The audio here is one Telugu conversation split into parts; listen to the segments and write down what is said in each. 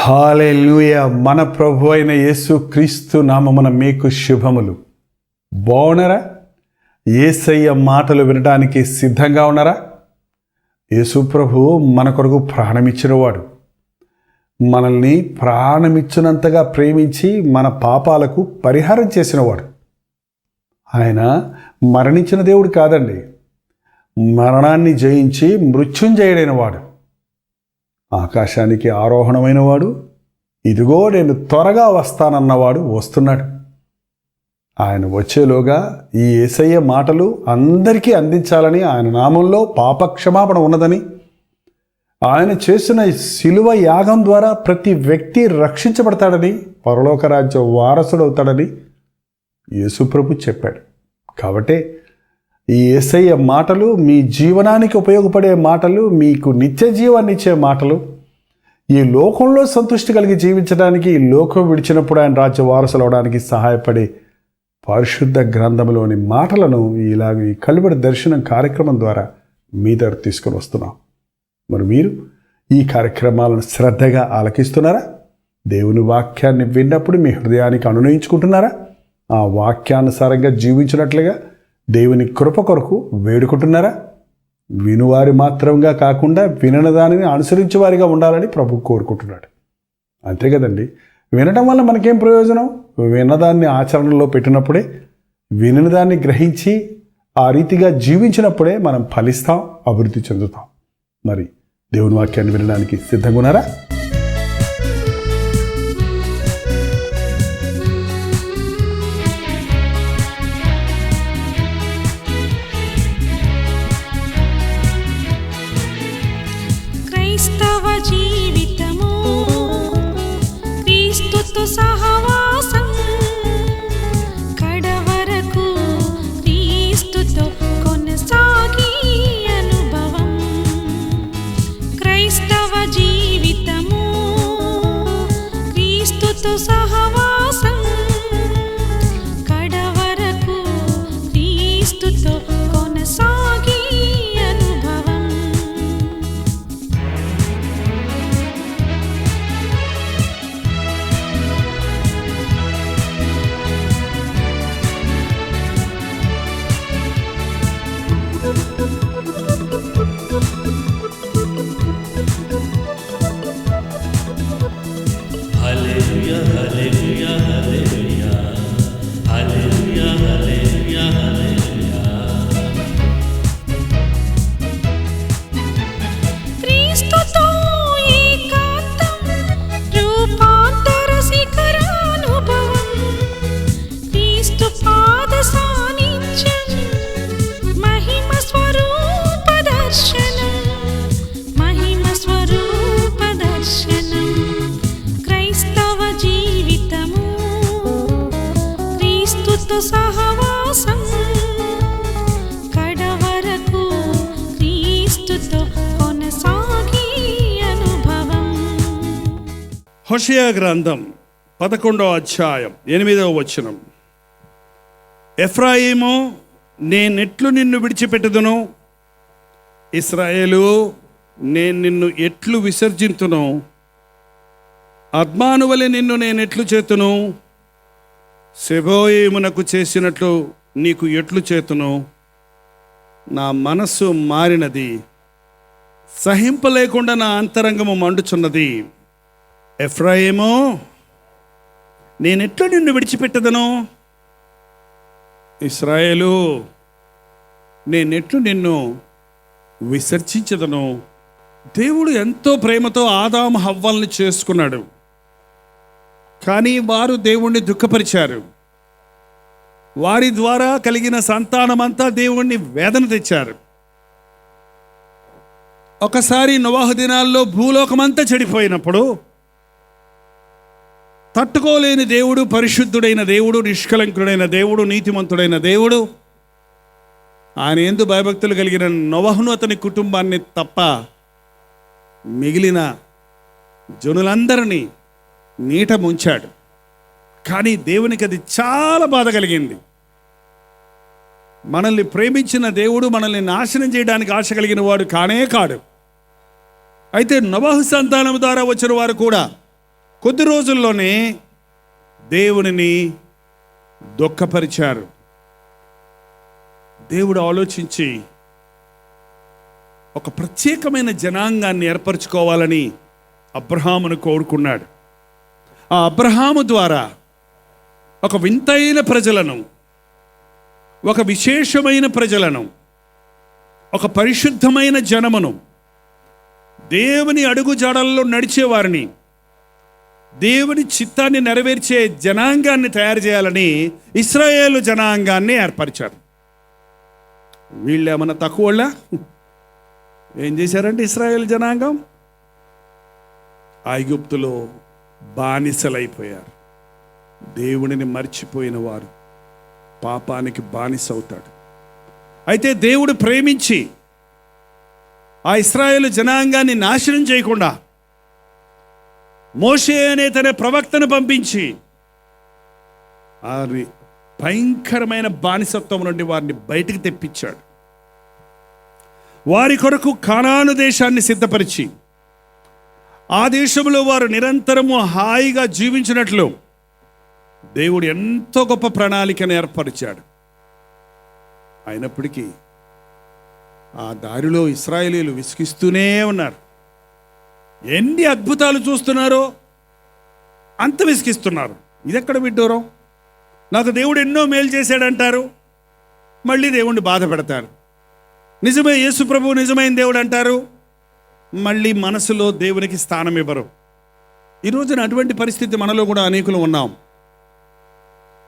హాలెలూయ. మన ప్రభు అయిన యేసు క్రీస్తు నామమున మీకు శుభములు. బాగున్నారా? ఏసయ్య మాటలు వినడానికి సిద్ధంగా ఉన్నారా? యేసు ప్రభు మన కొరకు ప్రాణమిచ్చినవాడు. మనల్ని ప్రాణమిచ్చినంతగా ప్రేమించి మన పాపాలకు పరిహారం చేసినవాడు. ఆయన మరణించిన దేవుడు కాదండి. మరణాన్ని జయించి మృత్యుంజయుడైన వాడు ఆకాశానికి ఆరోహణమైన వాడు ఇదిగో నేను త్వరగా వస్తానన్నవాడు వస్తున్నాడు. ఆయన వచ్చేలోగా ఈ ఏసయ్య మాటలు అందరికీ అందించాలని ఆయన నామంలో పాపక్షమాపణ ఉన్నదని ఆయన చేసిన శిలువ యాగం ద్వారా ప్రతి వ్యక్తి రక్షించబడతాడని పరలోక రాజ్య వారసుడవుతాడని యేసుప్రభు చెప్పాడు. కాబట్టే ఈ ఎస్ఐ మాటలు మీ జీవనానికి ఉపయోగపడే మాటలు మీకు నిత్య జీవాన్ని ఇచ్చే మాటలు. ఈ లోకంలో సంతృష్టి కలిగి జీవించడానికి ఈ లోకం విడిచినప్పుడు ఆయన రాజ్య వారసులు అవడానికి సహాయపడే పరిశుద్ధ గ్రంథంలోని మాటలను ఇలాగ ఈ కలుబడి దర్శనం కార్యక్రమం ద్వారా మీ దగ్గర తీసుకొని వస్తున్నాం. మరి మీరు ఈ కార్యక్రమాలను శ్రద్ధగా ఆలకిస్తున్నారా? దేవుని వాక్యాన్ని విన్నప్పుడు మీ హృదయానికి అనునయించుకుంటున్నారా? ఆ వాక్యానుసారంగా జీవించినట్లుగా దేవుని కృప కొరకు వేడుకుంటున్నారా? వినువారి మాత్రంగా కాకుండా వినని దానిని అనుసరించే వారిగా ఉండాలని ప్రభు కోరుకుంటున్నాడు. అంతే కదండి. వినడం వల్ల మనకేం ప్రయోజనం? విన్నదాన్ని ఆచరణలో పెట్టినప్పుడే వినని దాన్ని గ్రహించి ఆ రీతిగా జీవించినప్పుడే మనం ఫలిస్తాం అభివృద్ధి చెందుతాం. మరి దేవుని వాక్యాన్ని వినడానికి సిద్ధంగా ఉన్నారా? హోషయా గ్రంథం పదకొండవ అధ్యాయం ఎనిమిదవ వచనం. ఎఫ్రాయిము నేనెట్లు నిన్ను విడిచిపెట్టుదును. ఇస్రాయేలు నేను నిన్ను ఎట్లు విసర్జింతును. అద్మానువలి నిన్ను నేనెట్లు చేతును. సెబోయిమునకు చేసినట్లు నీకు ఎట్లు చేతును. నా మనస్సు మారినది. సహింపలేకుండా నా అంతరంగము మండుచున్నది. ఎఫ్రాయిము నేనెట్లు నిన్ను విడిచిపెట్టదను? ఇస్రాయేలు నేనెట్లు నిన్ను విసర్జించదను? దేవుడు ఎంతో ప్రేమతో ఆదాము హవ్వల్ని చేసుకున్నాడు. కానీ వారు దేవుణ్ణి దుఃఖపరిచారు. వారి ద్వారా కలిగిన సంతానమంతా దేవుణ్ణి వేదన తెచ్చారు. ఒకసారి నవాహ దినాల్లో భూలోకమంతా చెడిపోయినప్పుడు తట్టుకోలేని దేవుడు పరిశుద్ధుడైన దేవుడు నిష్కలంకుడైన దేవుడు నీతిమంతుడైన దేవుడు. ఆయన ఎందు భయభక్తులు కలిగిన నవహును అతని కుటుంబాన్ని తప్ప మిగిలిన జనులందరినీ నీట ముంచాడు. కానీ దేవునికి అది చాలా బాధ కలిగింది. మనల్ని ప్రేమించిన దేవుడు మనల్ని నాశనం చేయడానికి ఆశ కలిగిన వాడు కానే కాడు. అయితే నవహు సంతానం ద్వారా వచ్చిన వారు కూడా కొద్ది రోజుల్లోనే దేవునిని దుఃఖపరిచారు. దేవుడు ఆలోచించి ఒక ప్రత్యేకమైన జనాంగాన్ని ఏర్పరచుకోవాలని అబ్రహామును కోరుకున్నాడు. ఆ అబ్రహాము ద్వారా ఒక వింతైన ప్రజలను ఒక విశేషమైన ప్రజలను ఒక పరిశుద్ధమైన జనమును దేవుని అడుగు జాడల్లో నడిచేవారిని దేవుని చిత్తాన్ని నెరవేర్చే జనాంగాన్ని తయారు చేయాలని ఇస్రాయేల్ జనాంగాన్ని ఏర్పరిచారు. వీళ్ళు ఏమన్నా తక్కువ ఏం చేశారంటే ఇస్రాయేల్ జనాంగం? ఐగుప్తులో బానిసలైపోయారు. దేవుడిని మర్చిపోయిన వారు పాపానికి బానిస అవుతాడు అయితే దేవుడు ప్రేమించి ఆ ఇస్రాయేల్ జనాంగాన్ని నాశనం చేయకుండా మోషే అనే తన ప్రవక్తను పంపించి వారి భయంకరమైన బానిసత్వం నుండి వారిని బయటికి తెప్పించాడు. వారి కొరకు కణాను దేశాన్ని సిద్ధపరిచి ఆ దేశంలో వారు నిరంతరము హాయిగా జీవించినట్లు దేవుడు ఎంతో గొప్ప ప్రణాళికను ఏర్పరిచాడు. అయినప్పటికీ ఆ దారిలో ఇస్రాయేలీలు విసిగిస్తూనే ఉన్నారు. ఎన్ని అద్భుతాలు చూస్తున్నారో అంత విసిగిస్తున్నారు. ఇదెక్కడ విడ్డూరం? నాకు దేవుడు ఎన్నో మేలు చేశాడంటారు. మళ్ళీ దేవుణ్ణి బాధ పెడతారు. నిజమే యేసు ప్రభు నిజమైన దేవుడు అంటారు. మళ్ళీ మనసులో దేవునికి స్థానం ఇవ్వరు. ఈరోజున అటువంటి పరిస్థితి మనలో కూడా అనేకులు ఉన్నాం.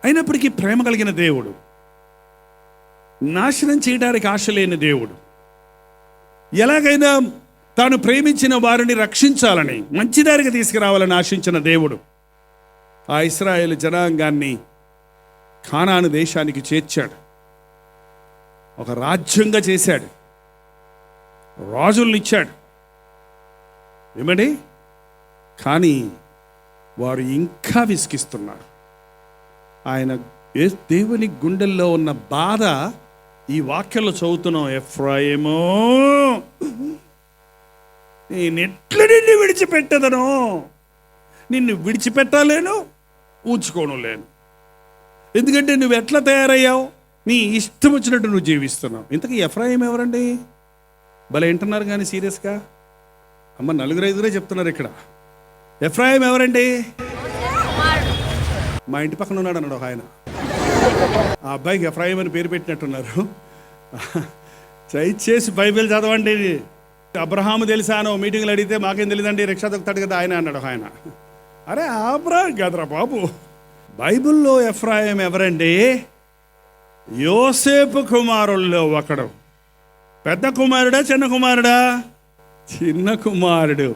అయినప్పటికీ ప్రేమ కలిగిన దేవుడు నాశనం చేయడానికి ఆశ లేని దేవుడు ఎలాగైనా తాను ప్రేమించిన వారిని రక్షించాలని మంచి దారికి తీసుకురావాలని ఆశించిన దేవుడు ఆ ఇస్రాయేల్ జనాంగాన్ని ఖానాను దేశానికి చేర్చాడు. ఒక రాజ్యంగా చేశాడు. రాజుల్ని ఇచ్చాడు. ఏమండి? కానీ వారు ఇంకా విసిగిస్తున్నారు. ఆయన ఏ- దేవుని గుండెల్లో ఉన్న బాధ ఈ వాక్యంలో చదువుతున్నాం. ఎఫ్రాయిమో నేనెట్లు నిన్ను విడిచిపెట్టదను? నిన్ను విడిచిపెట్టలేను ఊచుకోను లేను. ఎందుకంటే నువ్వు ఎట్లా తయారయ్యావు? నీ ఇష్టం వచ్చినట్టు నువ్వు జీవిస్తున్నావు. ఇంతకీ ఎఫ్రాయిం ఎవరండి? భలే వింటున్నారు కానీ సీరియస్గా? అమ్మ నలుగురు ఐదుగురే చెప్తున్నారు ఇక్కడ. ఎఫ్రాయిం ఎవరండి? మా ఇంటి పక్కన ఉన్నాడు అన్నాడు ఒక ఆయన. ఆ అబ్బాయికి ఎఫ్రాయిం అని పేరు పెట్టినట్టున్నారు. చేసి బైబిల్ చదవండి. అబ్రహాము తెలిసాను మీటింగ్లు అడిగితే మాకేం తెలియదండి రిక్షా తొక్కుతాడు కదా ఆయన అన్నాడు ఆయన. అరే అబ్రహాం కదరా బాబు. బైబిల్లో ఎఫ్రాయం ఎవరండి? యోసేపు కుమారుల్లో ఒకడు. పెద్ద కుమారుడా చిన్న కుమారుడా? చిన్న కుమారుడు.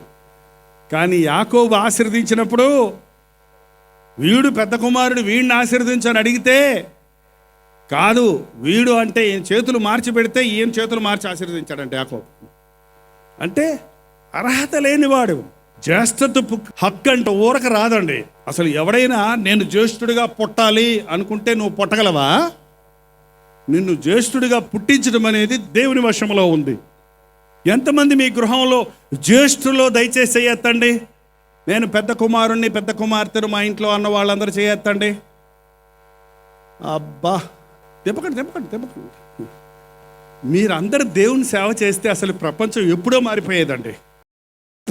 కానీ యాకోబు ఆశీర్వదించినప్పుడు వీడు పెద్ద కుమారుడు వీడిని ఆశీర్దించని అడిగితే కాదు వీడు అంటే ఈయన చేతులు మార్చి పెడితే ఈయన చేతులు మార్చి ఆశీర్వదించాడంటే యాకోబు. అంటే అర్హత లేనివాడు. జ్యేష్ఠత్వపు హక్కు అంటే ఊరక రాదండి. అసలు ఎవడైనా నేను జ్యేష్ఠుడిగా పుట్టాలి అనుకుంటే నువ్వు పుట్టగలవా? నిన్ను జ్యేష్ఠుడిగా పుట్టించడం అనేది దేవుని వశంలో ఉంది. ఎంతమంది మీ గృహంలో జ్యేష్ఠులో దయచేసి చేయొత్తండి? నేను పెద్ద కుమారుణ్ణి పెద్ద కుమార్తెను మా ఇంట్లో అన్న వాళ్ళందరూ చేయొత్తండి. అబ్బా! దెబ్బకండి దెబ్బకండి దెబ్బకండి మీరందరూ దేవుని సేవ చేస్తే అసలు ప్రపంచం ఎప్పుడో మారిపోయేదండి.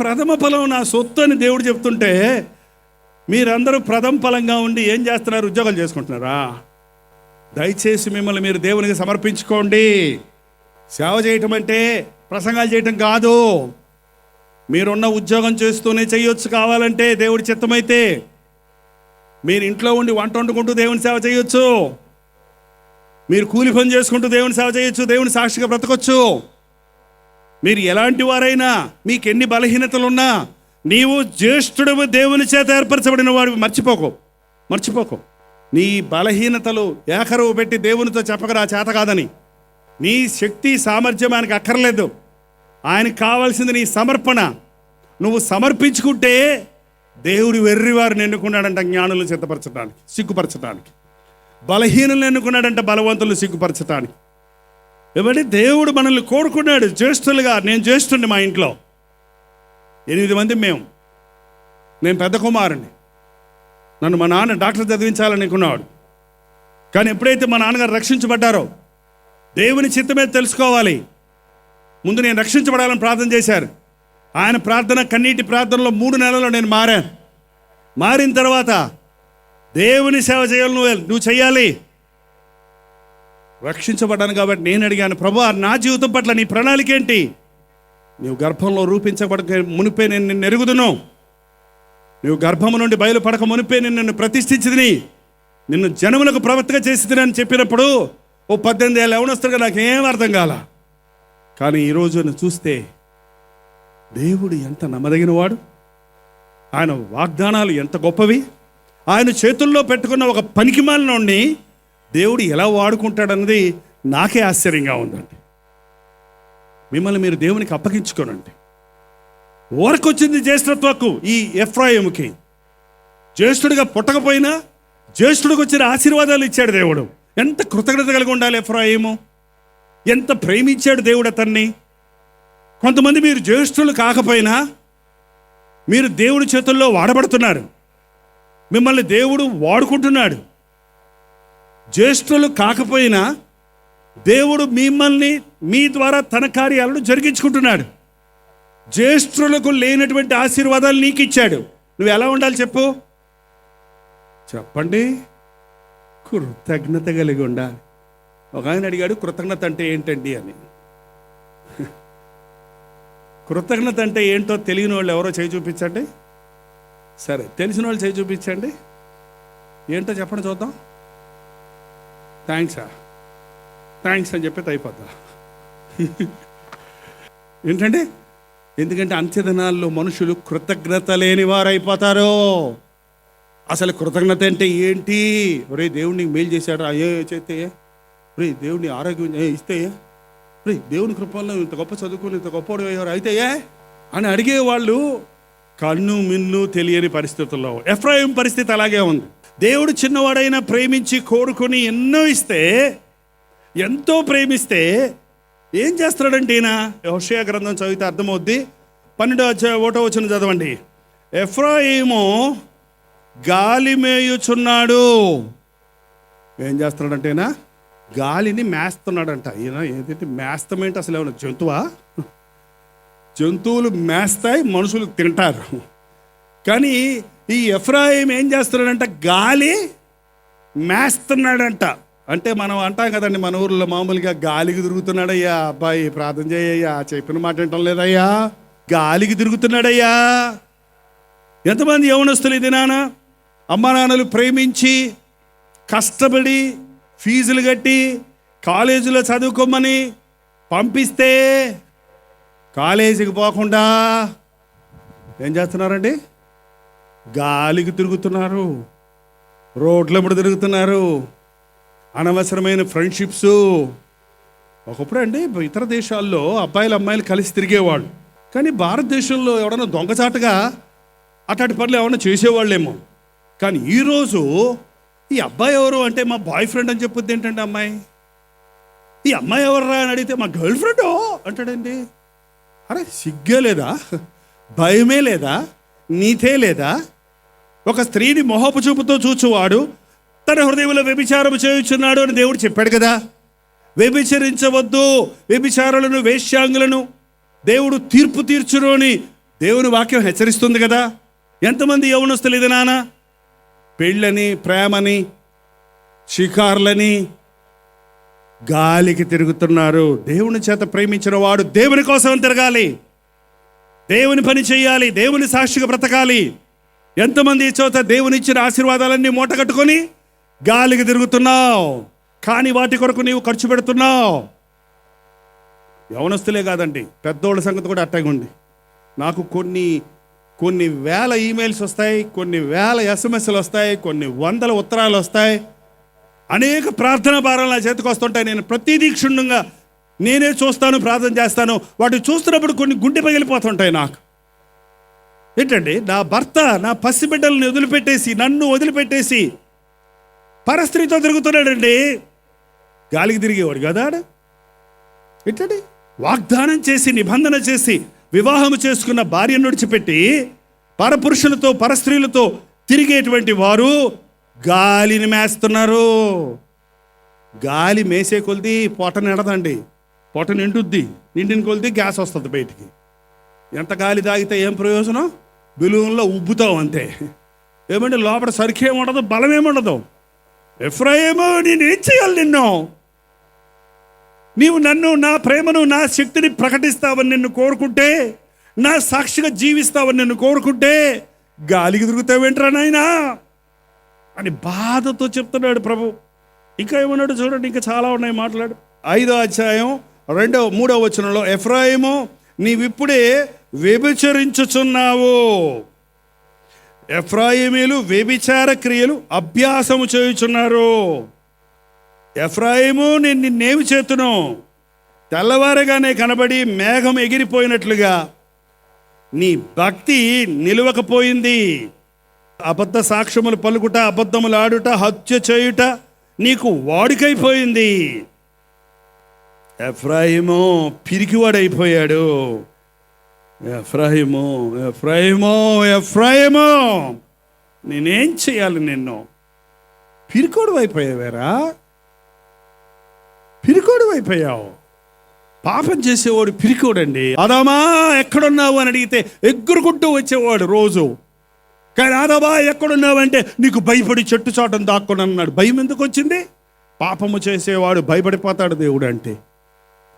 ప్రథమ ఫలం నా సొత్తు అని దేవుడు చెప్తుంటే మీరందరూ ప్రథమ ఫలంగా ఉండి ఏం చేస్తున్నారు? ఉద్యోగాలు చేసుకుంటున్నారా? దయచేసి మిమ్మల్ని మీరు దేవునికి సమర్పించుకోండి. సేవ చేయటం అంటే ప్రసంగాలు చేయటం కాదు. మీరున్న ఉద్యోగం చేస్తూనే చేయొచ్చు కావాలంటే దేవుడి చిత్తమైతే. మీరు ఇంట్లో ఉండి వంట వండుకుంటూ దేవుని సేవ చేయొచ్చు. మీరు కూలి పని చేసుకుంటూ దేవుని సేవ చేయొచ్చు దేవుని సాక్షిగా బ్రతకొచ్చు. మీరు ఎలాంటి వారైనా మీకు ఎన్ని బలహీనతలున్నా నీవు జ్యేష్ఠుడు దేవుని చేత ఏర్పరచబడిన వాడివి. మర్చిపోకు మర్చిపోకు. నీ బలహీనతలు ఏకరువు పెట్టి దేవునితో చెప్పకరా చేత కాదని. నీ శక్తి సామర్థ్యం ఆయనకు అక్కర్లేదు. ఆయనకు కావాల్సింది నీ సమర్పణ. నువ్వు సమర్పించుకుంటే దేవుడు వెర్రివారు ఎన్నుకున్నాడంట జ్ఞానులు సిద్ధపరచడానికి సిగ్గుపరచడానికి. బలహీనులను ఎన్నుకున్నాడంటే బలవంతులు సిగ్గుపరచటానికి. ఏమంటే దేవుడు మనల్ని కోరుకున్నాడు జ్యేష్ఠులుగా నేను జ్యేష్ఠుని మా ఇంట్లో. ఎనిమిది మంది మేము. నేను పెద్ద కుమారుని నన్ను మా నాన్న డాక్టర్ చదివించాలని అనుకున్నాడు కానీ ఎప్పుడైతే మా నాన్నగారు రక్షించబడ్డారో దేవుని చిత్తమే తెలుసుకోవాలి. ముందు నేను రక్షించబడాలని ప్రార్థన చేశారు. ఆయన ప్రార్థన కన్నీటి ప్రార్థనలో మూడు నెలల్లో నేను మారాను. మారిన తర్వాత దేవుని సేవ చేయాలి నువ్వు నువ్వు చేయాలి రక్షించబడ్డాను కాబట్టి నేను అడిగాను ప్రభు నా జీవితం పట్ల నీ ప్రణాళిక ఏంటి? నీవు గర్భంలో రూపించబడక మునిపే నేను నిన్ను ఎరుగుదును. నువ్వు గర్భము నుండి బయలుపడక మునిపే నేను నిన్ను ప్రతిష్ఠించింది నిన్ను జనములకు ప్రవర్తగా చేసింది అని చెప్పినప్పుడు ఓ పద్దెనిమిది ఏళ్ళు ఎవడొస్తారుగా నాకు ఏం అర్థం కాల. కానీ ఈరోజు నువ్వు చూస్తే దేవుడు ఎంత నమ్మదగిన వాడు ఆయన వాగ్దానాలు ఎంత గొప్పవి? ఆయన చేతుల్లో పెట్టుకున్న ఒక పనికిమాలినోడిని దేవుడు ఎలా వాడుకుంటాడన్నది నాకే ఆశ్చర్యంగా ఉందండి. మిమ్మల్ని మీరు దేవునికి అప్పగించుకోనండి. ఓరకొచ్చింది జ్యేష్ఠత్వకు ఈ ఎఫ్రాయిముకి. జ్యేష్ఠుడిగా పుట్టకపోయినా జ్యేష్ఠుడికి వచ్చిన ఆశీర్వాదాలు ఇచ్చాడు దేవుడు. ఎంత కృతజ్ఞత కలిగి ఉండాలి ఎఫ్రాయిము? ఎంత ప్రేమించాడు దేవుడు అతన్ని? కొంతమంది మీరు జ్యేష్ఠులు కాకపోయినా మీరు దేవుడి చేతుల్లో వాడబడుతున్నారు. మిమ్మల్ని దేవుడు వాడుకుంటున్నాడు. జ్యేష్ఠులు కాకపోయినా దేవుడు మిమ్మల్ని మీ ద్వారా తన కార్యాలను జరిగించుకుంటున్నాడు. జ్యేష్ఠులకు లేనటువంటి ఆశీర్వాదాలు నీకు ఇచ్చాడు నువ్వు ఎలా ఉండాలి చెప్పు? చెప్పండి. కృతజ్ఞత కలిగి ఉండాలి. ఒక ఆయన అడిగాడు కృతజ్ఞత అంటే ఏంటండి? అని. కృతజ్ఞత అంటే ఏంటో తెలియని వాళ్ళు ఎవరో చేయి చూపించండి. సరే తెలిసిన వాళ్ళు చేయి చూపించండి. ఏంటో చెప్పండి చూద్దాం. థ్యాంక్సా థ్యాంక్స్ అని చెప్పి అయిపోద్దా ఏంటండి? ఎందుకంటే అంత్యదినాల్లో మనుషులు కృతజ్ఞత లేని వారు అసలు కృతజ్ఞత అంటే ఏంటి? ఒరే దేవుడిని మేలు చేశాడు అయ్యే చేస్తే? రే దేవుడిని ఆరోగ్యం ఇస్తే? రే దేవుని కృపల్లో ఇంత గొప్ప చదువుకుని ఇంత గొప్ప అయ్యారు అయితే ఏ? అని అడిగే వాళ్ళు కన్ను మిన్ను తెలియని పరిస్థితుల్లో. ఎఫ్రాయిం పరిస్థితి అలాగే ఉంది. దేవుడు చిన్నవాడైనా ప్రేమించి కోరుకొని ఎన్నో ఇస్తే ఎంతో ప్రేమిస్తే ఏం చేస్తాడంటే ఈయన? హుషయ గ్రంథం చదివితే అర్థమవుద్ది. పన్నెండో అధ్యాయం ఓటో వచ్చిన చదవండి. ఎఫ్రాయిము గాలి మేయుచున్నాడు. ఏం చేస్తున్నాడంటేనా? గాలిని మేస్తున్నాడంట. ఈయన ఏదైతే మేస్తమేంటి అసలు ఏమన్నా జంతువా? జంతువులు మేస్తాయి మనుషులు తింటారు. కానీ ఈ ఎఫ్రాయిం ఏం చేస్తున్నాడంట? గాలి మేస్తున్నాడంట. అంటే మనం అంటాం కదండి మన ఊర్లో మామూలుగా గాలికి తిరుగుతున్నాడయ్యా. అబ్బాయి ప్రార్థన చేయయ్యా చెప్పిన మాట వింటం లేదయ్యా. గాలికి తిరుగుతున్నాడయ్యా. ఎంతమంది యవనస్తులు ఇది నాన్న అమ్మా నాన్నలు ప్రేమించి కష్టపడి ఫీజులు కట్టి కాలేజీలో చదువుకోమని పంపిస్తే కాలేజీకి పోకుండా ఏం చేస్తున్నారండి? గాలికి తిరుగుతున్నారు. రోడ్ల మీద తిరుగుతున్నారు. అనవసరమైన ఫ్రెండ్షిప్స్. ఒకప్పుడు అండి ఇతర దేశాల్లో అబ్బాయిలు అమ్మాయిలు కలిసి తిరిగేవాళ్ళు. కానీ భారతదేశంలో ఎవడన్నా దొంగచాటుగా అట్లాంటి పనులు ఏమన్నా చేసేవాళ్ళేమో. కానీ ఈరోజు ఈ అబ్బాయి ఎవరు అంటే మా బాయ్ ఫ్రెండ్ అని చెప్పొద్ది ఏంటంటే అమ్మాయి? ఈ అమ్మాయి ఎవర్రా అని అడిగితే మా గర్ల్ ఫ్రెండ్ అంటాడండి. అరే సిగ్గే లేదా? భయమే లేదా? నీతే లేదా? ఒక స్త్రీని మొహపు చూపుతో చూచువాడు తన హృదయంలో వ్యభిచారం చేయుచున్నాడు అని దేవుడు చెప్పాడు కదా. వ్యభిచరించవద్దు వ్యభిచారులను వేశ్యాంగులను. దేవుడు తీర్పు తీర్చును అని దేవుని వాక్యం హెచ్చరిస్తుంది కదా. ఎంతమంది యవనస్తులు ఇది నాన్న పెళ్ళని ప్రేమని షికార్లని గాలికి తిరుగుతున్నారు. దేవుని చేత ప్రేమించిన వాడు దేవుని కోసం తిరగాలి. దేవుని పని చేయాలి. దేవుని సాక్షిగా బ్రతకాలి. ఎంతమంది చోత దేవుని ఇచ్చిన ఆశీర్వాదాలన్నీ మూటగట్టుకొని గాలికి తిరుగుతున్నావు. కానీ వాటి కొరకు నీవు ఖర్చు పెడుతున్నావు. యవనస్తులే కాదండి పెద్దోళ్ళ సంగతి కూడా అట్టగా ఉంది. నాకు కొన్ని కొన్ని వేల ఈమెయిల్స్ వస్తాయి కొన్ని వేల ఎస్ఎంఎస్లు వస్తాయి కొన్ని వందల ఉత్తరాలు వస్తాయి. అనేక ప్రార్థన భారాలు నా చేతికి వస్తుంటాయి. నేను ప్రతిదీ క్షుణ్ణంగా నేనే చూస్తాను ప్రార్థన చేస్తాను. వాటిని చూస్తున్నప్పుడు కొన్ని గుండె పగిలిపోతుంటాయి నాకు. ఏంటండి? నా భర్త నా పసిబిడ్డలను వదిలిపెట్టేసి నన్ను వదిలిపెట్టేసి పరస్త్రీతో తిరుగుతున్నాడండి. గాలికి తిరిగేవాడు కదా ఏంటండి? వాగ్దానం చేసి నిబంధన చేసి వివాహం చేసుకున్న భార్యను విడిచిపెట్టి పరపురుషులతో పరస్త్రీలతో తిరిగేటువంటి వారు గాలిని మేస్తున్నారు. గాలి మేసే కొలిది పొట నిడదండి. పొట నిండుద్ది. నిండిన కొలిది గ్యాస్ వస్తుంది బయటికి. ఎంత గాలి తాగితే ఏం ప్రయోజనం? బెలూన్లో ఉబ్బుతావు అంతే. ఏమంటే లోపల సరికేముండదు బలం ఏముండదు ఎఫ్రాయేమో నేనేం చేయాలి నిన్ను? నీవు నన్ను నా ప్రేమను నా శక్తిని ప్రకటిస్తావని నిన్ను కోరుకుంటే నా సాక్షిగా జీవిస్తావని నిన్ను కోరుకుంటే గాలికి దొరుకుతావేంట్రా నాయనా? అని బాధతో చెప్తున్నాడు ప్రభు. ఇంకా ఏమన్నాడు చూడండి ఇంకా చాలా ఉన్నాయి మాట్లాడు. ఐదో అధ్యాయం రెండో మూడో వచనంలో ఎఫ్రాయిము నీవిప్పుడే వ్యభిచరించుచున్నావు. ఎఫ్రాయిమీలు వ్యభిచార క్రియలు అభ్యాసము చేయుచున్నారు. ఎఫ్రాయిము నేను నిన్నేమి చేతును? తెల్లవారగానే కనబడి మేఘం ఎగిరిపోయినట్లుగా నీ భక్తి నిలవకపోయింది. అబద్ధ సాక్ష్యములు పలుకుట అబద్ధములు ఆడుట హత్య చేయుట నీకు వాడికైపోయింది. ఎఫ్రాయిము పిరికివాడైపోయాడు. ఎఫ్రాయిము ఎఫ్రాయిము ఎఫ్రాయిము! నేనేం చేయాలి నిన్ను? పిరికోడు అయిపోయావేరా పిరికోడు అయిపోయావు పాపం చేసేవాడు పిరికోడండి. అదామా ఎక్కడున్నావు అని అడిగితే ఎగ్గురుకుంటూ వచ్చేవాడు రోజు. కానీ ఆదాబా ఎక్కడున్నావంటే నీకు భయపడి చెట్టు చాటం దాక్కుని అన్నాడు భయం ఎందుకు వచ్చింది? పాపము చేసేవాడు భయపడిపోతాడు దేవుడు అంటే.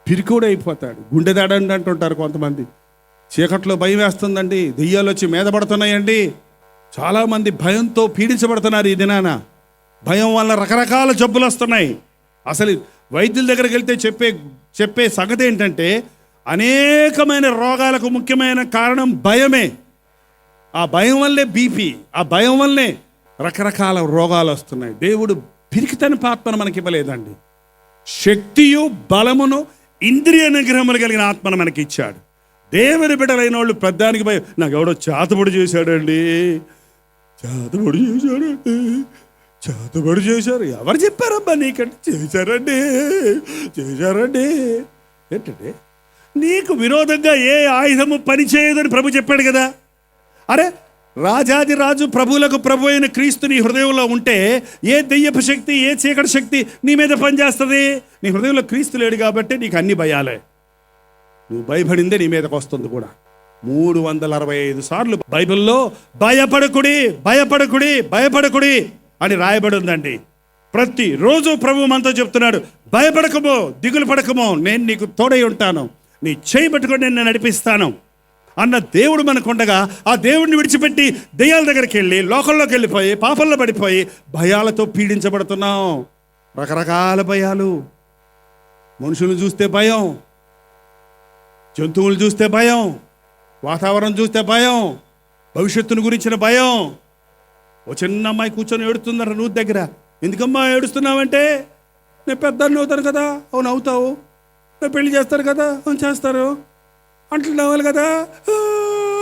పిరికోడు అయిపోతాడు గుండె అంటుంటారు కొంతమంది. చీకట్లో భయం వేస్తుందండి. దెయ్యాలు వచ్చి మీద పడుతున్నాయండి. చాలామంది భయంతో పీడించబడుతున్నారు ఈ దినాన. భయం వల్ల రకరకాల జబ్బులు వస్తున్నాయి. అసలు వైద్యుల దగ్గరికి వెళ్తే చెప్పే చెప్పే సంగతి ఏంటంటే అనేకమైన రోగాలకు ముఖ్యమైన కారణం భయమే. ఆ భయం వల్లే బీపీ ఆ భయం వల్లే రకరకాల రోగాలు వస్తున్నాయి. దేవుడు పిరికితని ఆత్మను మనకి ఇవ్వలేదండి. శక్తియు బలమును ఇంద్రియ నిగ్రహములు కలిగిన ఆత్మను మనకి ఇచ్చాడు. దేవుని బిడ్డలైన వాళ్ళు పెద్దానికి పోయి నాకు ఎవడో చేతబడి చేశాడండి. చేతబడి చేశాడండి. చేతబడి చేశారు. ఎవరు చెప్పారబ్బా నీకంటే? చేశారండి. చేశారండి. ఏంటండి? నీకు విరోధంగా ఏ ఆయుధము పనిచేయదని ప్రభు చెప్పాడు కదా. అరే రాజాది రాజు ప్రభువులకు ప్రభు అయిన క్రీస్తు నీ హృదయంలో ఉంటే ఏ దెయ్యపు శక్తి ఏ చీకటి శక్తి నీ మీద పనిచేస్తుంది? నీ హృదయంలో క్రీస్తు లేడు కాబట్టి నీకు అన్ని భయాలే. నువ్వు భయపడిందే నీ మీదకి వస్తుంది కూడా. మూడు వందల అరవై ఐదు సార్లు బైబిల్లో భయపడకుడి భయపడకుడి భయపడకుడి అని రాయబడి ఉందండి. ప్రతిరోజు ప్రభు మనతో చెప్తున్నాడు భయపడకమో దిగులు పడకమో నేను నీకు తోడై ఉంటాను. నీ చేయి పట్టుకొని నేను నడిపిస్తాను. అన్న దేవుడు మనకుండగా ఆ దేవుడిని విడిచిపెట్టి దెయ్యాల దగ్గరికి వెళ్ళి లోకంలోకి వెళ్ళిపోయి పాపంలో పడిపోయి భయాలతో పీడించబడుతున్నాం. రకరకాల భయాలు. మనుషులను చూస్తే భయం. జంతువులు చూస్తే భయం. వాతావరణం చూస్తే భయం. భవిష్యత్తును గురించిన భయం. ఓ చిన్న అమ్మాయి కూర్చొని ఏడుతుందట నువ్వు దగ్గర. ఎందుకమ్మా ఏడుస్తున్నావంటే? నేను పెద్దాన్ని అవుతాను కదా. అవును అవుతావు. నేను పెళ్ళి చేస్తారు కదా. అవును చేస్తారు. అంటున్నావాలి కదా?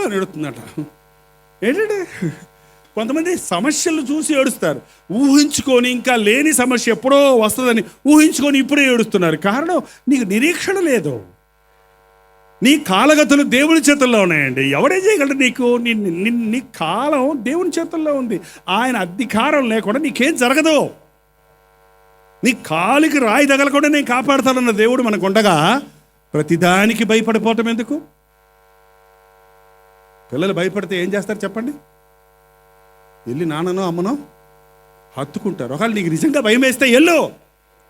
అని ఏడుతుందట ఏంటంటే కొంతమంది సమస్యలు చూసి ఏడుస్తారు. ఊహించుకొని ఇంకా లేని సమస్య ఎప్పుడో వస్తుందని ఊహించుకొని ఇప్పుడే ఏడుస్తున్నారు. కారణం నీకు నిరీక్షణ లేదు. నీ కాలగతులు దేవుని చేతుల్లో ఉన్నాయండి. ఎవడే చేయగలరు నీకు? నీ నీ- నీ కాలం దేవుని చేతుల్లో ఉంది. ఆయన అధికారం లేకుండా నీకేం జరగదు. నీ కాలికి రాయి తగలకుండా నేను కాపాడతానన్న దేవుడు మనకు ఉండగా ప్రతిదానికి భయపడిపోవటం ఎందుకు? పిల్లలు భయపడితే ఏం చేస్తారు చెప్పండి? వెళ్ళి నాన్ననో అమ్మనో హత్తుకుంటారు. ఒకవేళ నీకు నిజంగా భయం వేస్తే ఎల్లు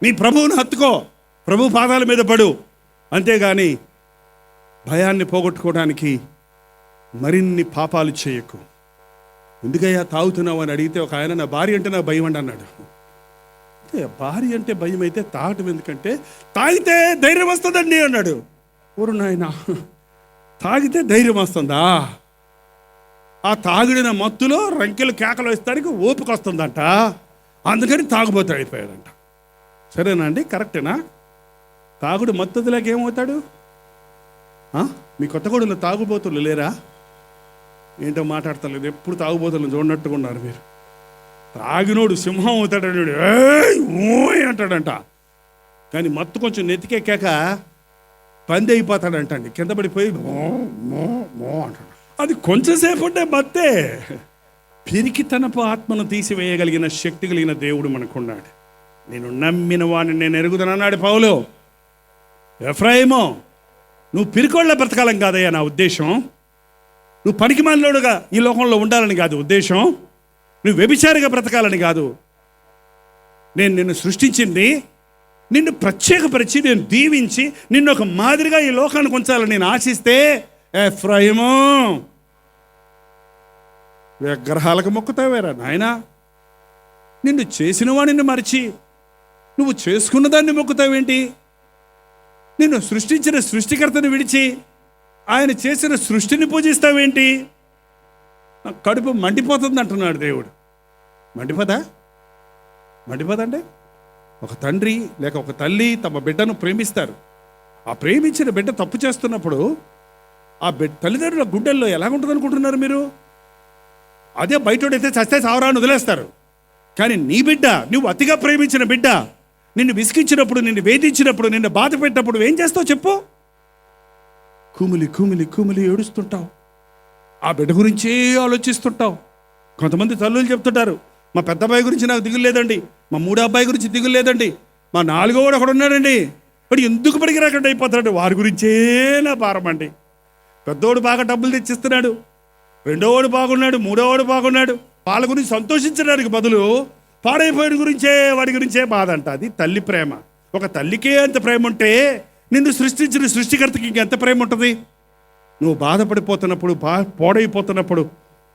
నీ ప్రభువును హత్తుకో ప్రభు పాదాల మీద పడు. అంతేగాని భయాన్ని పోగొట్టుకోవడానికి మరిన్ని పాపాలు చేయకు. ఎందుకయ్యా తాగుతున్నావు అని అడిగితే ఒక ఆయన నా భార్య అంటే నాకు భయం అండి అన్నాడు. భార్య అంటే భయం అయితే తాగటం ఎందుకంటే తాగితే ధైర్యం వస్తుందండి అన్నాడు. ఊరు నాయన తాగితే ధైర్యం వస్తుందా? ఆ తాగిడిన మత్తులో రంకెలు కేకలు వేస్తానికి ఓపిక వస్తుందంట. అందుకని తాగుబోతు అయిపోయాడంట. సరేనా అండి కరెక్టేనా? తాగుడు మత్తుదిలాగా ఏమవుతాడు? మీ కొత్తగూడలో తాగుబోతులు లేరా? ఏంటో మాట్లాడతలేదు. ఎప్పుడు తాగుబోతులను చూడనట్టుకున్నారు మీరు. తాగినోడు సింహం అవుతాడనుడు ఓయ్ అంటాడంట. కానీ మత్తు కొంచెం నెతికెక్కాక పంది అయిపోతాడంట అండి కింద పడిపోయి మో మో మో అంటాడు. అది కొంచెంసేపు ఉంటే మత్తే పిరికితనపు ఆత్మను తీసివేయగలిగిన శక్తి కలిగిన దేవుడు మనకున్నాడు. నేను నమ్మిన వాడిని నేను ఎరుగుదనన్నాడు పౌలు. ఎఫ్రాయిమో నువ్వు పిరికోళ్ళ బ్రతకాలం కాదయ్యా నా ఉద్దేశం. నువ్వు పనికి మాలినోడుగా ఈ లోకంలో ఉండాలని కాదు ఉద్దేశం. నువ్వు వ్యభిచారిగా బ్రతకాలని కాదు. నేను నిన్ను సృష్టించింది నిన్ను ప్రత్యేకపరిచి నేను దీవించి నిన్ను ఒక మాదిరిగా ఈ లోకానికి ఉంచాలని నేను ఆశిస్తే ఎఫ్రాయిము విగ్రహాలకు మొక్కుతావేరా నాయనా? నిన్ను చేసిన వాడిని మరిచి నువ్వు చేసుకున్న దాన్ని మొక్కుతావేంటి? నిన్ను సృష్టించిన సృష్టికర్తను విడిచి ఆయన చేసిన సృష్టిని పూజిస్తావేంటి? నా కడుపు మండిపోతుంది అంటున్నాడు దేవుడు. మండిపోదా మండిపోదండి ఒక తండ్రి లేక ఒక తల్లి తమ బిడ్డను ప్రేమిస్తారు. ఆ ప్రేమించిన బిడ్డ తప్పు చేస్తున్నప్పుడు ఆ బిడ్డ తల్లిదండ్రుల గుండెల్లో ఎలాగుంటుంది అనుకుంటున్నారు మీరు? అదే బయటోడైతే చస్తే సావరాన్ని వదిలేస్తారు. కానీ నీ బిడ్డ నువ్వు అతిగా ప్రేమించిన బిడ్డ నిన్ను విసిగించినప్పుడు నిన్ను వేధించినప్పుడు నిన్ను బాధ పెట్టినప్పుడు ఏం చేస్తావు చెప్పు? కుమిలి కుమిలి కుమిలి ఏడుస్తుంటావు. ఆ బిడ్డ గురించే ఆలోచిస్తుంటావు. కొంతమంది తల్లులు చెప్తుంటారు మా పెద్ద అబ్బాయి గురించి నాకు దిగులు లేదండి మా మూడో అబ్బాయి గురించి దిగులు లేదండి మా నాలుగో వాడు అక్కడ ఉన్నాడండి. వాడు ఎందుకు పడికి రాకుండా అయిపోతాడు వారి గురించే నా భారం అండి. పెద్దోడు బాగా డబ్బులు తెచ్చిస్తున్నాడు. రెండోవాడు బాగున్నాడు మూడోవాడు బాగున్నాడు. వాళ్ళ గురించి సంతోషించడానికి బదులు పాడైపోయిన గురించే వాడి గురించే బాధ అంట. అది తల్లి ప్రేమ. ఒక తల్లికే అంత ప్రేమ ఉంటే నిన్ను సృష్టించిన సృష్టికర్తకి ఇంకెంత ప్రేమ ఉంటుంది? నువ్వు బాధపడిపోతున్నప్పుడు బా పాడైపోతున్నప్పుడు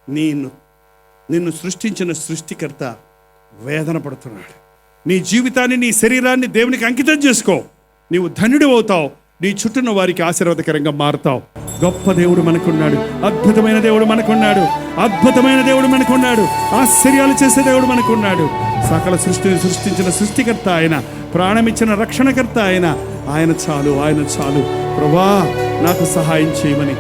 నిన్ను నిన్ను సృష్టించిన సృష్టికర్త వేదన పడుతున్నాడు. నీ జీవితాన్ని నీ శరీరాన్ని దేవునికి అంకితం చేసుకో. నీవు ధన్యుడు అవుతావు. నీ చుట్టూన వారికి ఆశీర్వాదకరంగా మారుతావు. గొప్ప దేవుడు మనకున్నాడు. అద్భుతమైన దేవుడు మనకున్నాడు. అద్భుతమైన దేవుడు మనకున్నాడు. ఆశ్చర్యాలు చేసే దేవుడు మనకున్నాడు. సకల సృష్టిని సృష్టించిన సృష్టికర్త ఆయన. ప్రాణమిచ్చిన రక్షణకర్త ఆయన. ఆయన చాలు ఆయన చాలు. ప్రభా నాకు సహాయం చేయమని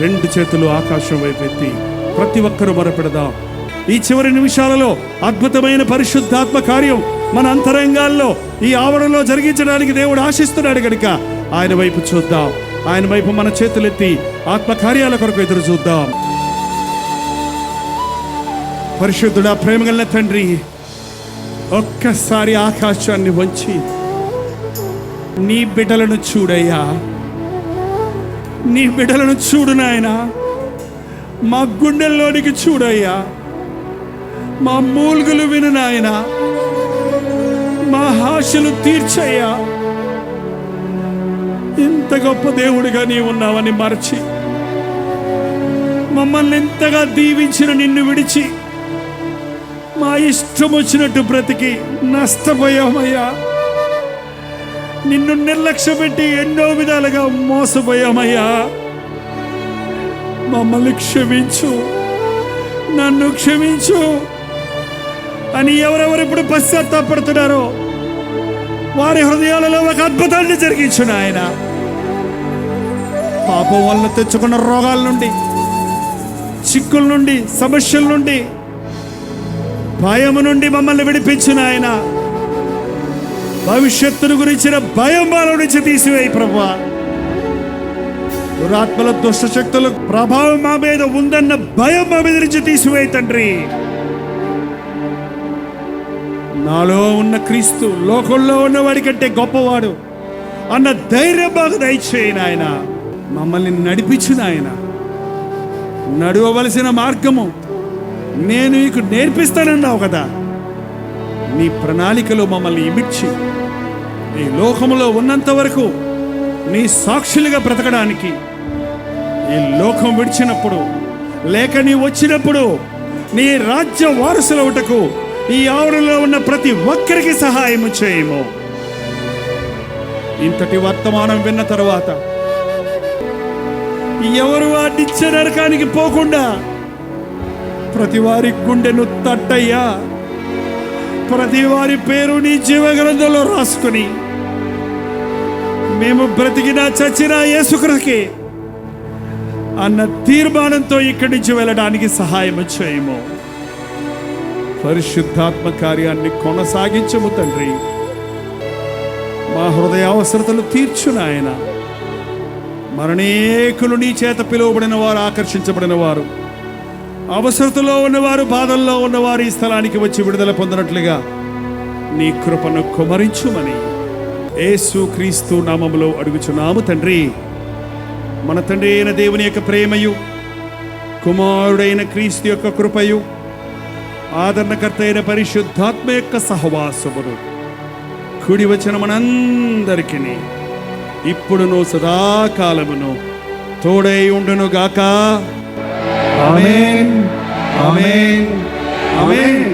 రెండు చేతులు ఆకాశం వైపు ఎత్తి ప్రతి ఒక్కరూ మొరపెడదాం. ఈ చివరి నిమిషాలలో అద్భుతమైన పరిశుద్ధాత్మ కార్యం మన అంతరంగాల్లో ఈ ఆవరణలో జరిగించడానికి దేవుడు ఆశిస్తున్నాడు కనుక ఆయన వైపు చూద్దాం. ఆయన వైపు మన చేతులెత్తి ఆత్మ కార్యాల కొరకు ఎదురు చూద్దాం. పరిశుద్ధుడా ప్రేమగల తండ్రి ఒక్కసారి ఆకాశాన్ని వంచి నీ బిడ్డలను చూడయ్యా. నీ బిడ్డలను చూడు నాయనా. మా గుండెల్లోనికి చూడయ్యా. మా మూలుగులు విను నాయన. మా ఆశలు తీర్చయ్యా. ఇంత గొప్ప దేవుడిగా నీ ఉన్నావని మరచి మమ్మల్ని ఎంతగా దీవించిన నిన్ను విడిచి మా ఇష్టం వచ్చినట్టు బ్రతికి నష్టపోయామయ్యా. నిన్ను నిర్లక్ష్య పెట్టి ఎన్నో విధాలుగా మోసపోయామయ్యా. మమ్మల్ని క్షమించు నన్ను క్షమించు. అని ఎవరెవరు ఇప్పుడు పశ్చాత్తాపడుతున్నారో వారి హృదయాలలో ఒక అద్భుతాన్ని జరిగించును ఆయన. పాపం వల్ల తెచ్చుకున్న రోగాల నుండి చిక్కుల నుండి సమస్యల నుండి భయము నుండి మమ్మల్ని విడిపించిన ఆయన. భవిష్యత్తును గురించిన భయం వాళ్ళ నుంచి తీసివేయి ప్రభా దురాత్మల దుష్టశక్తుల ప్రభావం మా మీద ఉందన్న భయం మా మీద నుంచి తీసివేయి తండ్రి. నాలో ఉన్న క్రీస్తు లోకంలో ఉన్నవాడి కంటే గొప్పవాడు అన్న ధైర్యం బాగా దయచేయను ఆయన మమ్మల్ని నడిపించిన ఆయన నడవవలసిన మార్గము నేను నీకు నేర్పిస్తానన్నావు కదా. నీ ప్రణాళికలో మమ్మల్ని ఇమిడ్చి ఈ లోకములో ఉన్నంత వరకు నీ సాక్షులుగా బ్రతకడానికి ఈ లోకం విడిచినప్పుడు లేక నీ వచ్చినప్పుడు నీ రాజ్య వారసులవుటకు ఈ ఆవరణలో ఉన్న ప్రతి ఒక్కరికి సహాయము చేయము. ఇంతటి వర్తమానం విన్న తర్వాత ఎవరు ఆ నిత్య నరకానికి పోకుండా ప్రతి వారి గుండెను తట్టయ్యా. ప్రతి వారి పేరు నీ జీవగ్రంథంలో రాసుకుని మేము బ్రతికినా చచ్చినా యేసుకృతికి అన్న తీర్మానంతో ఇక్కడి నుంచి వెళ్ళడానికి సహాయం చేయము. పరిశుద్ధాత్మ కార్యాన్ని కొనసాగించము తండ్రి. మా హృదయ అవసరతలు తీర్చు నాయన. మరణేకులు నీ చేత పిలువబడిన వారు ఆకర్షించబడిన వారు. అవసరతలో ఉన్నవారు బాధల్లో ఉన్నవారు ఈ స్థలానికి వచ్చి విడుదల పొందినట్లుగా నీ కృపను కుమరించుమని ఏసు క్రీస్తు నామములో అడుగుచున్నాము తండ్రి. మన తండ్రి అయిన దేవుని యొక్క ప్రేమయు కుమారుడైన క్రీస్తు యొక్క కృపయు ఆదరణకర్త అయిన పరిశుద్ధాత్మ యొక్క సహవాసమును. కుడి వచ్చిన మనందరికీ ఇప్పుడును సదాకాలమును తోడై ఉండును గాక ఆమేన్. ఆమేన్. ఆమేన్.